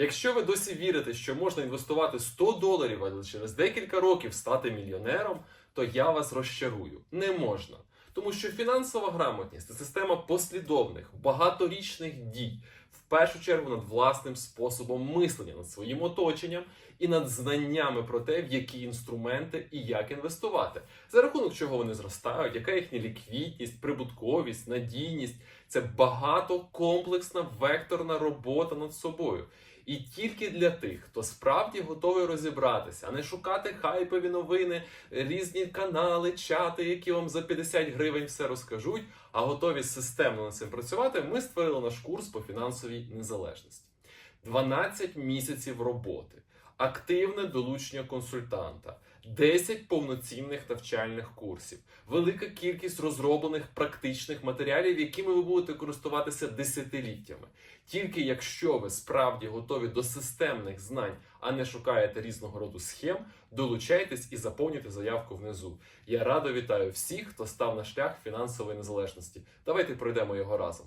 Якщо ви досі вірите, що можна інвестувати 100 доларів, але через декілька років стати мільйонером, то я вас розчарую. Не можна. Тому що фінансова грамотність це система послідовних, багаторічних дій, в першу чергу над власним способом мислення, над своїм оточенням і над знаннями про те, в які інструменти і як інвестувати, за рахунок чого вони зростають, яка їхня ліквідність, прибутковість, надійність. Це багатокомплексна векторна робота над собою. І тільки для тих, хто справді готовий розібратися, а не шукати хайпові новини, різні канали, чати, які вам за 50 гривень все розкажуть, а готові системно над цим працювати, ми створили наш курс по фінансовій незалежності. 12 місяців роботи, активне долучення консультанта, 10 повноцінних навчальних курсів, велика кількість розроблених практичних матеріалів, якими ви будете користуватися десятиліттями. Тільки якщо ви справді готові до системних знань, а не шукаєте різного роду схем, долучайтесь і заповнюйте заявку внизу. Я радо вітаю всіх, хто став на шлях фінансової незалежності. Давайте пройдемо його разом.